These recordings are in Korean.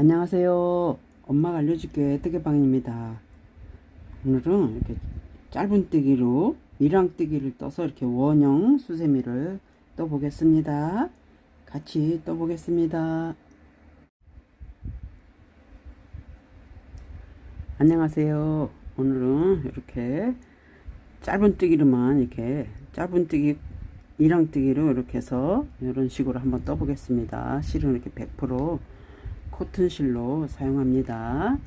안녕하세요. 엄마가 알려줄게 뜨개방입니다. 오늘은 이렇게 짧은 뜨기로 밀랑뜨기를 떠서 이렇게 원형 수세미를 떠보겠습니다. 같이 떠보겠습니다. 안녕하세요. 오늘은 이렇게 짧은 뜨기로만 이렇게 짧은 뜨기 밀랑뜨기로 이렇게 해서 이런 식으로 한번 떠보겠습니다. 실은 이렇게 100% 코튼 실로 사용합니다.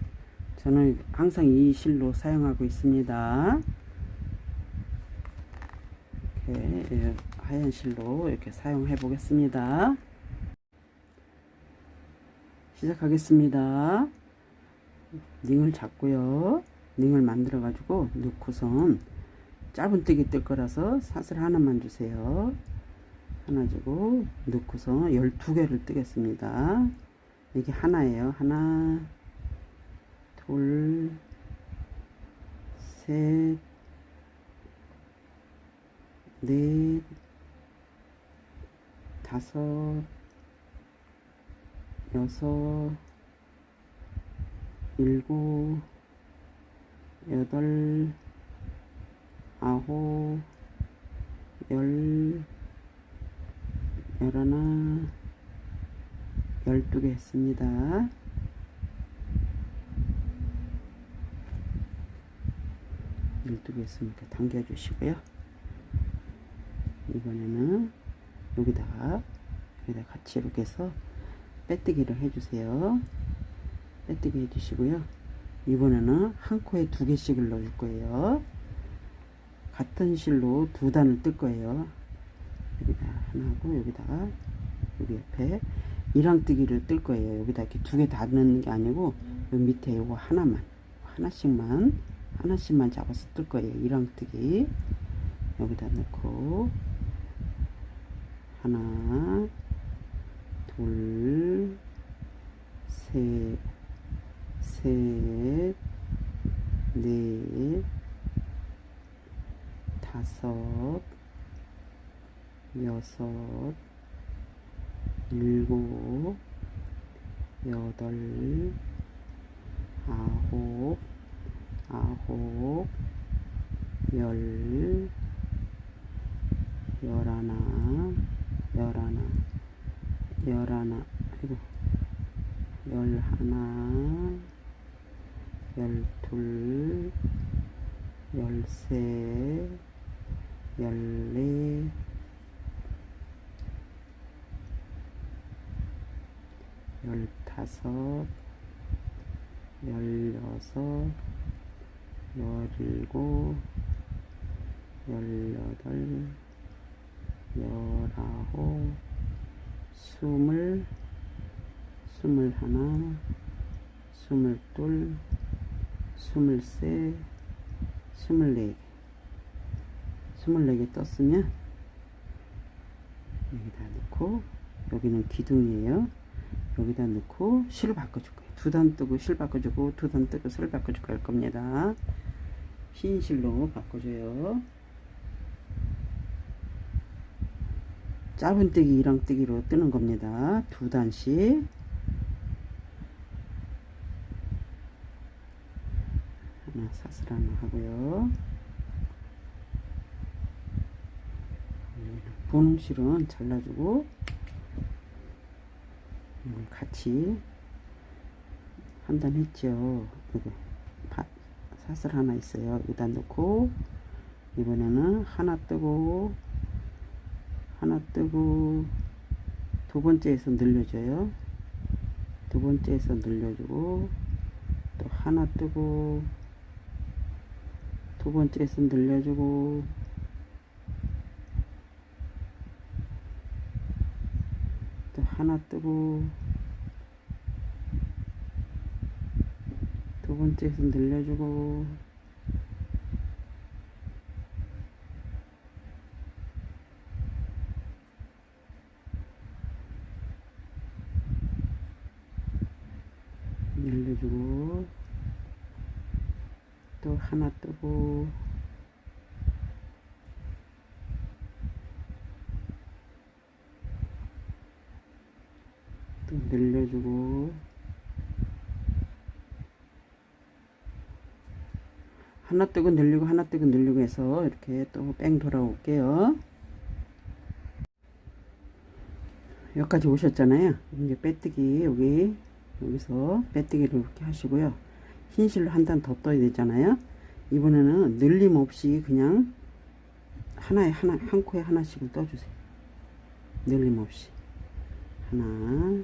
저는 항상 이 실로 사용하고 있습니다. 이렇게 예, 하얀 실로 이렇게 사용해 보겠습니다. 시작하겠습니다. 링을 잡고요. 링을 만들어 가지고 넣고선 짧은 뜨기 뜰 거라서 사슬 하나만 주세요. 하나 주고 넣고서 12개를 뜨겠습니다. 이게 하나예요. 하나, 둘, 셋, 넷, 다섯, 여섯, 일곱, 여덟, 아홉, 열, 열하나, 12개 했습니다. 열두 개 했으면 이렇게 당겨주시고요. 이번에는 여기다가 여기다 같이 이렇게 해서 빼뜨기를 해주세요. 빼뜨기 해주시고요. 이번에는 한 코에 두 개씩을 넣을 거예요. 같은 실로 두 단을 뜰 거예요. 여기다 하나 하고 여기다가 여기 옆에 이랑뜨기를 뜰 거예요. 여기다 이렇게 두 개 다 넣는 게 아니고 여기 밑에 요거 하나만 하나씩만 하나씩만 잡아서 뜰 거예요. 이랑뜨기 여기다 넣고 하나 둘 셋, 셋, 넷, 다섯, 여섯, 일곱, 여덟, 아홉, 아홉, 열, 열하나, 열하나, 열하나, 아이고, 열하나, 열둘, 열셋, 열넷, 열 다섯, 열여섯, 열일곱, 열여덟, 열아홉, 스물, 스물하나, 스물둘, 스물셋, 스물네 개. 스물네 개 떴으면 여기다 넣고 여기는 기둥이에요. 여기다 넣고 실 바꿔줄 거예요. 두 단 뜨고 실 바꿔주고 두 단 뜨고 실 바꿔주고 할 겁니다. 흰 실로 바꿔줘요. 짧은 뜨기, 이랑 뜨기로 뜨는 겁니다. 두 단씩. 하나 사슬 하나 하고요. 분홍실은 잘라주고 이걸 같이 한단 했죠. 여기 파, 사슬 하나 있어요. 여기다 넣고 이번에는 하나 뜨고 하나 뜨고 두 번째에서 늘려줘요. 두 번째에서 늘려주고 또 하나 뜨고 두 번째에서 늘려주고 또 하나 뜨고 두 번째에서 늘려주고 늘려주고 또 늘려주고. 하나 뜨고 늘리고 하나 뜨고 늘리고 해서 이렇게 또 뺑 돌아올게요. 여기까지 오셨잖아요. 이제 빼뜨기 여기 여기서 빼뜨기를 이렇게 하시고요. 흰 실로 한 단 더 떠야 되잖아요. 이번에는 늘림 없이 그냥 하나에 하나 한 코에 하나씩을 떠주세요. 늘림 없이. 하나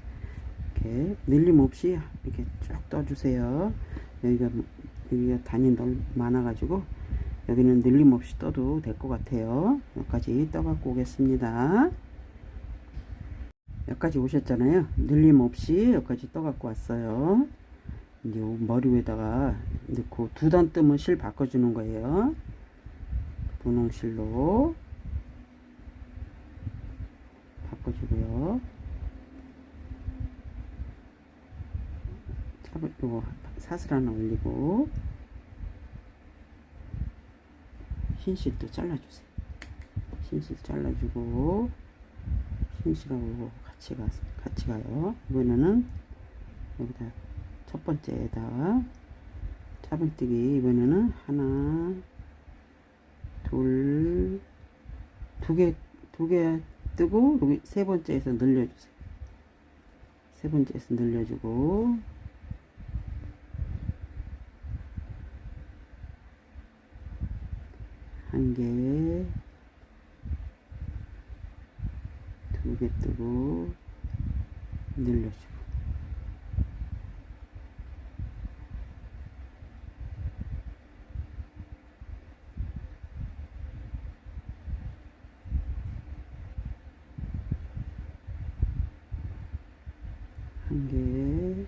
이렇게 늘림 없이 이렇게 쭉 떠주세요. 여기가 여기가 단이 너무 많아가지고 여기는 늘림 없이 떠도 될 것 같아요. 여기까지 떠갖고 오겠습니다. 여기까지 오셨잖아요. 늘림 없이 여기까지 떠갖고 왔어요. 이제 머리 위에다가 넣고 두 단 뜨면 실 바꿔주는 거예요. 분홍실로 바꿔주고요. 잡을 요거 사슬 하나 올리고 흰 실도 잘라주세요. 흰실 잘라주고 흰실하고 같이 가 같이 가요. 이번에는 여기다 첫 번째에다 차분뜨기 이번에는 하나 둘 두 개 두 개 뜨고 여기 세 번째에서 늘려주세요. 세 번째에서 늘려주고 한 개, 두 개 뜨고 늘려주고 한 개,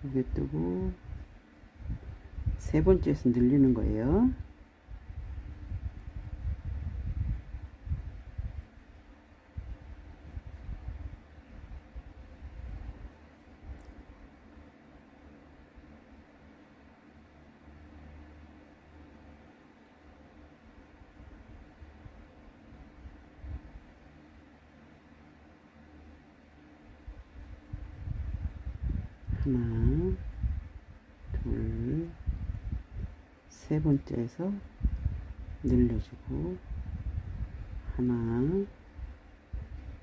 두 개 뜨고 세 번째에서 늘리는 거예요. 하나, 둘, 세 번째에서 늘려주고 하나,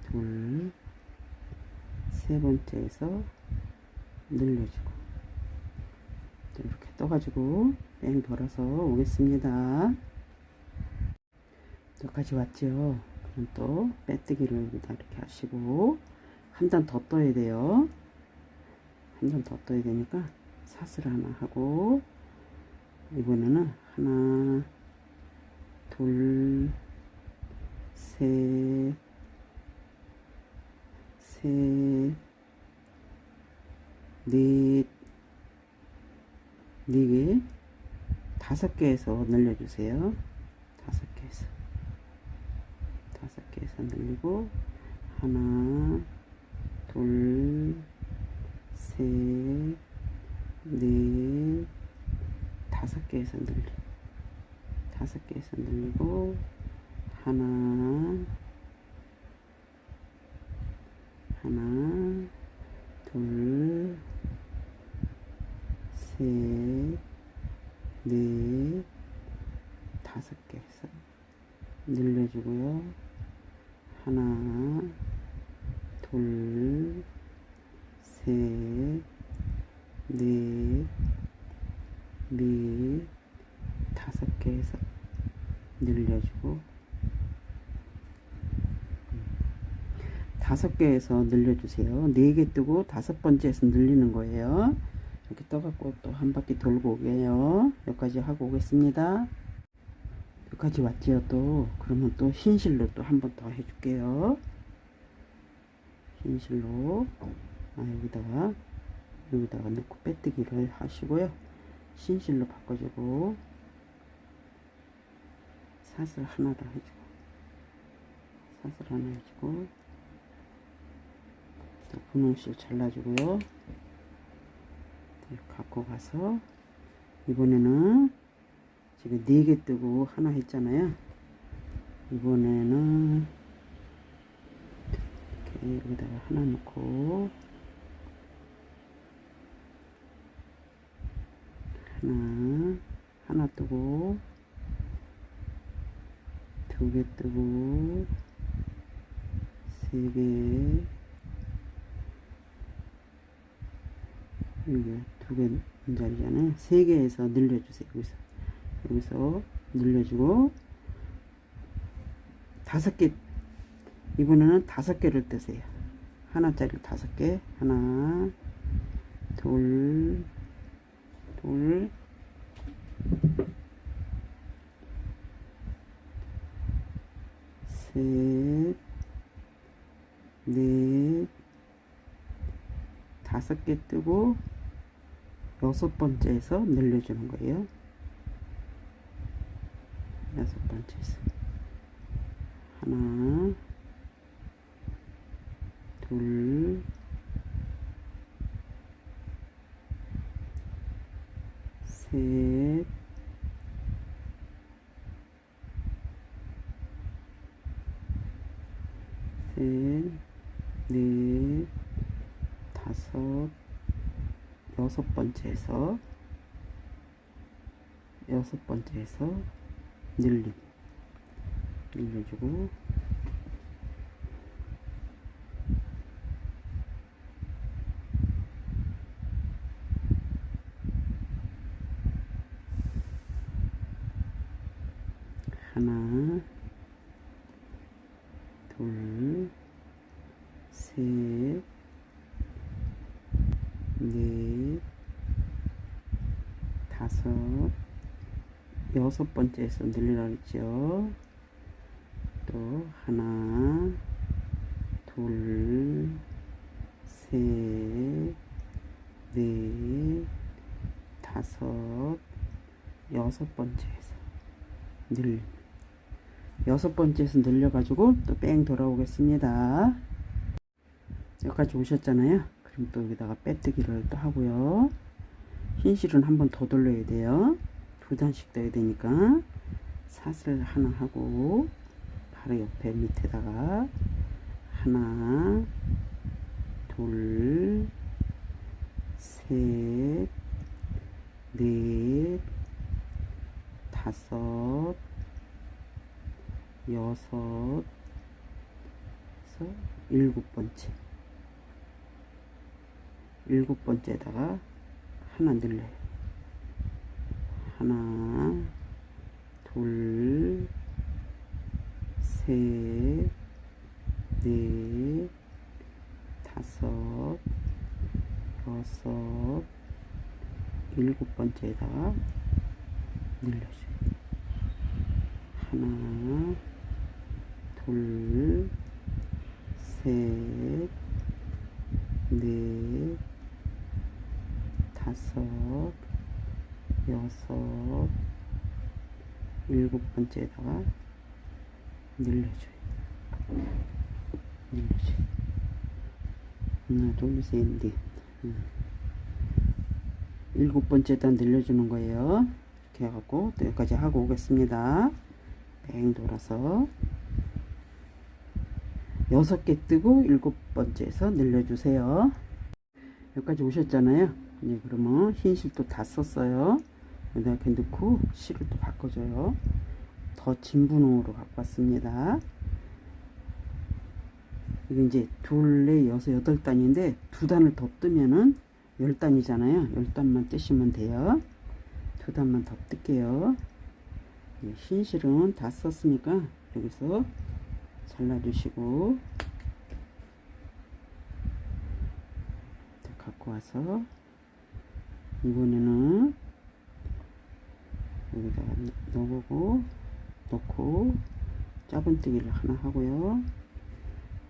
둘, 세 번째에서 늘려주고 또 이렇게 떠가지고 뺑 돌아서 오겠습니다. 여기까지 왔죠? 그럼 또 빼뜨기를 여기다 이렇게 하시고 한 단 더 떠야 돼요. 한 단 더 떠야 되니까 사슬 하나 하고 이번에는 하나 둘 셋, 셋, 넷, 네 개, 다섯 개에서 늘려주세요. 다섯 개에서. 다섯 개에서 늘리고, 하나, 둘, 셋, 넷, 다섯 개에서 늘리 다섯 개에서 늘리고 하나 하나 둘셋넷 다섯 개에서 늘려주고요. 하나 둘셋넷 네, 다섯 개에서 늘려주고 다섯 개에서 늘려주세요. 네 개 뜨고 다섯 번째에서 늘리는 거예요. 이렇게 떠갖고 또 한 바퀴 돌고 오게요. 여기까지 하고 오겠습니다. 여기까지 왔지요 또 그러면 또 흰실로 또 한 번 더 해줄게요. 흰실로 아 여기다가 여기다가 넣고 빼뜨기를 하시고요. 신실로 바꿔주고 사슬 하나를 해주고 사슬 하나 해주고 또 분홍실 잘라주고요. 네, 갖고 가서 이번에는 지금 네개 뜨고 하나 했잖아요. 이번에는 이렇게 여기다가 하나 넣고 하나 하나 뜨고 두 개 뜨고 세 개 이게 두개 자리잖아요. 세 개에서 늘려주세요 여기서. 여기서 늘려주고 다섯 개 이번에는 다섯 개를 뜨세요. 하나짜리 다섯 개. 하나 둘 둘, 셋, 넷, 다섯 개 뜨고 여섯 번째에서 늘려주는 거예요. 여섯 번째에서. 하나, 둘, 셋, 셋, 넷, 다섯, 여섯 번째에서 여섯 번째에서 늘림. 늘려주고 하나, 둘, 셋, 넷, 다섯, 여섯 번째에서 늘리라 그랬죠. 또 하나, 둘, 셋, 넷, 다섯, 여섯 번째에서 늘림. 여섯 번째에서 늘려가지고 또 뺑 돌아오겠습니다. 여기까지 오셨잖아요. 그럼 또 여기다가 빼뜨기를 또 하고요. 흰 실은 한 번 더 돌려야 돼요. 두 단씩 떠야 되니까 사슬 하나 하고 바로 옆에 밑에다가 하나, 둘, 셋, 넷, 다섯, 여섯, 일곱 번째. 일곱 번째에다가 하나 늘려요. 하나, 둘, 셋, 넷, 다섯, 여섯, 일곱 번째에다가 늘려줘요. 하나, 둘, 셋, 넷, 다섯, 여섯, 일곱 번째에다가 늘려줘요. 늘려줘요. 하나, 둘, 셋, 넷. 음. 일곱 번째에다 늘려주는 거예요. 이렇게 해갖고 또 여기까지 하고 오겠습니다. 뺑 돌아서 여섯 개 뜨고 일곱 번째에서 늘려주세요. 여기까지 오셨잖아요. 네, 그러면 흰 실도 다 썼어요. 여기다 이렇게 넣고 실을 또 바꿔줘요. 더 진분홍으로 갖고 왔습니다. 이게 이제 둘, 넷, 여섯, 여덟 단인데 두 단을 더 뜨면은 열 단이잖아요. 열 단만 뜨시면 돼요. 두 단만 더 뜰게요. 네, 흰 실은 다 썼으니까 여기서 잘라주시고 자, 갖고 와서 이번에는 여기다가 넣어보고 넣고 짜분뜨기를 하나 하고요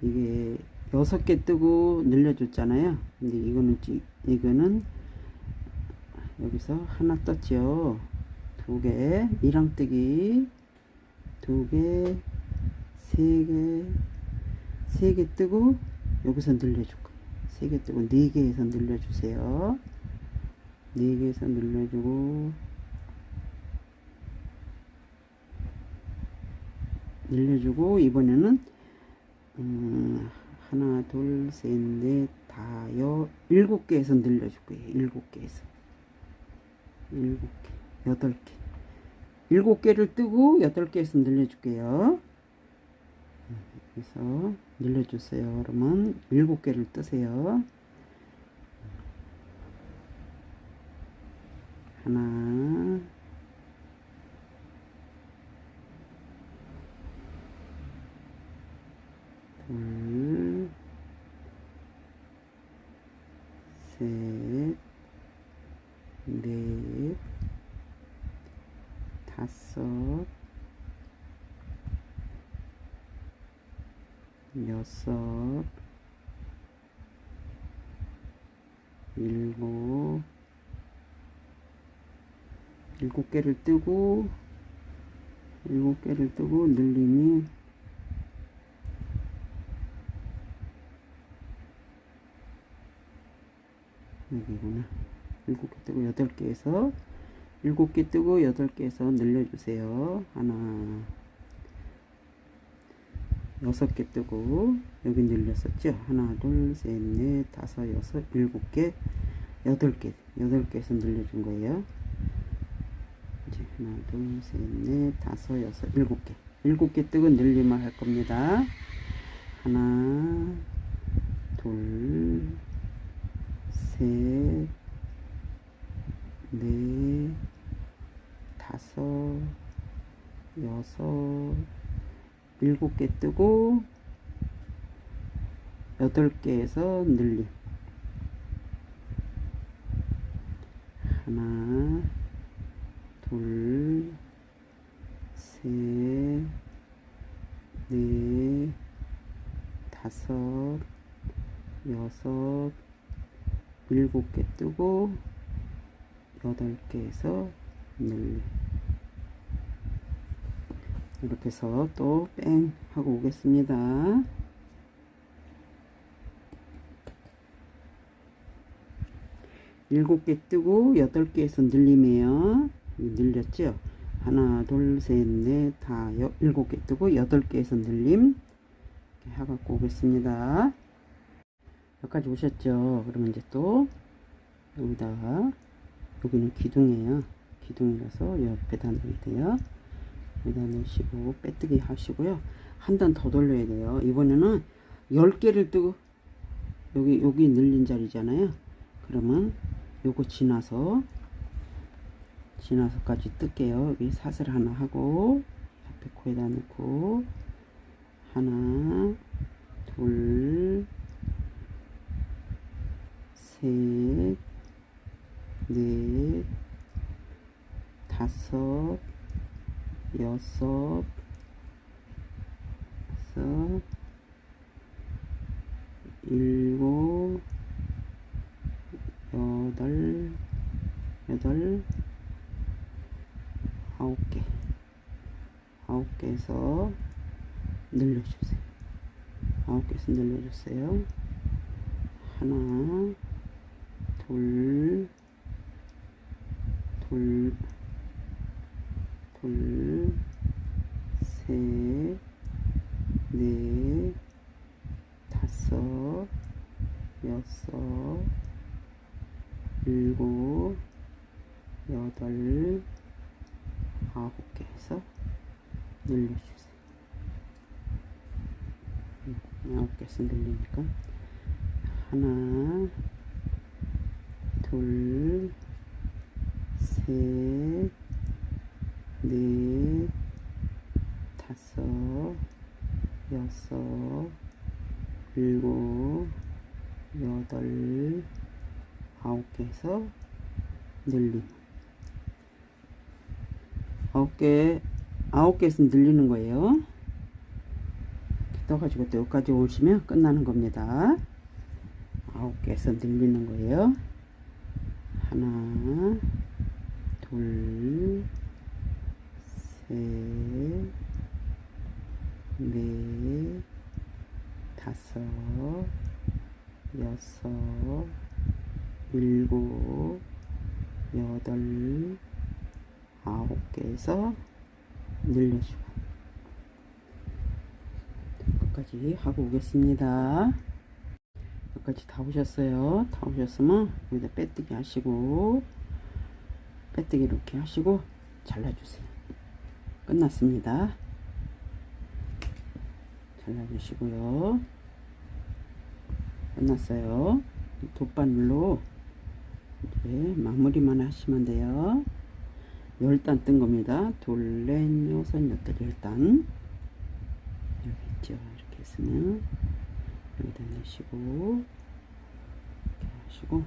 이게 여섯 개 뜨고 늘려줬잖아요 근데 이거는 찌- 이거는 여기서 하나 떴죠. 두 개, 미랑뜨기, 두 개, 세 개, 세 개 뜨고, 여기서 늘려줄 거예요. 세 개 뜨고, 네 개에서 늘려주세요. 네 개에서 늘려주고, 늘려주고, 이번에는, 음, 하나, 둘, 셋, 넷, 다, 여, 일곱 개에서 늘려줄 거예요. 일곱 개에서. 일곱 개, 여덟 개. 일곱 개를 뜨고 여덟 개에서 늘려줄게요. 그래서 늘려주세요. 그러면 일곱 개를 뜨세요. 하나, 둘, 셋, 넷, 다섯, 여섯, 일곱, 일곱 개를 뜨고, 일곱 개를 뜨고, 늘림이 여기구나. 일곱 개 뜨고 여덟 개에서 일곱 개 뜨고 여덟 개에서 늘려주세요. 하나, 여섯 개 뜨고 여기 늘렸었죠. 하나, 둘, 셋, 넷, 다섯, 여섯, 일곱 개, 여덟 개, 여덟 개에서 늘려준 거예요. 이제 하나, 둘, 셋, 넷, 다섯, 여섯, 일곱 개, 일곱 개 뜨고 늘림을 할 겁니다. 하나, 둘, 셋, 넷, 다섯, 여섯, 일곱 개 뜨고 여덟 개에서 늘림. 하나, 둘, 셋, 넷, 다섯, 여섯, 일곱 개 뜨고 여덟 개에서 늘림 이렇게 해서 또 뺑 하고 오겠습니다. 일곱 개 뜨고 여덟 개에서 늘림이에요. 늘렸죠? 하나, 둘, 셋, 넷, 다, 여, 일곱 개 뜨고 여덟 개에서 늘림 이렇게 해갖고 오겠습니다. 여기까지 오셨죠? 그러면 이제 또 여기다가 여기는 기둥이에요. 기둥이라서 옆에다 넣어야 돼요. 여기다 넣으시고 빼뜨기 하시고요. 한 단 더 돌려야 돼요. 이번에는 10개를 뜨고 여기 여기 늘린 자리잖아요. 그러면 요거 지나서 지나서까지 뜰게요. 여기 사슬 하나 하고 옆에 코에다 넣고 하나 둘 셋, 넷, 다섯, 여섯, 여섯, 일곱, 여덟, 여덟, 아홉 개, 아홉 개에서 늘려주세요. 아홉 개에서 늘려주세요. 하나, 둘, 둘, 둘, 셋, 넷, 다섯, 여섯, 일곱, 여덟, 아홉 개 해서 늘려주세요. 음, 아홉 개에서 늘리니까 하나, 둘, 셋, 넷, 다섯, 여섯, 일곱, 여덟, 아홉 개에서 늘림. 아홉 개, 아홉 개에서 늘리는 거예요. 떠가지고 또 여기까지 오시면 끝나는 겁니다. 아홉 개에서 늘리는 거예요. 하나, 둘, 셋, 넷, 다섯, 여섯, 일곱, 여덟, 아홉 개에서 늘려주고 끝까지 하고 오겠습니다. 끝까지 다 오셨어요. 다 오셨으면 여기다 빼뜨기 하시고 빼뜨기 이렇게 하시고 잘라주세요. 끝났습니다. 잘라주시고요. 끝났어요. 돗바늘로 이제 마무리만 하시면 돼요. 열단 뜬 겁니다. 둘, 넷, 여섯, 여덟, 열 단. 여기 있죠. 이렇게 했으면 넣으시고 이렇게 하시고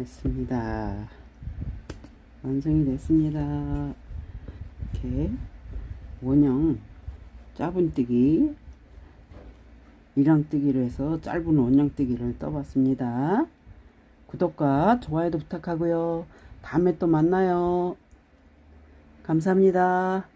됐습니다. 완성이 됐습니다. 이렇게 원형 짧은뜨기 이랑뜨기를 해서 짧은 원형뜨기를 떠봤습니다. 구독과 좋아요도 부탁하고요. 다음에 또 만나요. 감사합니다.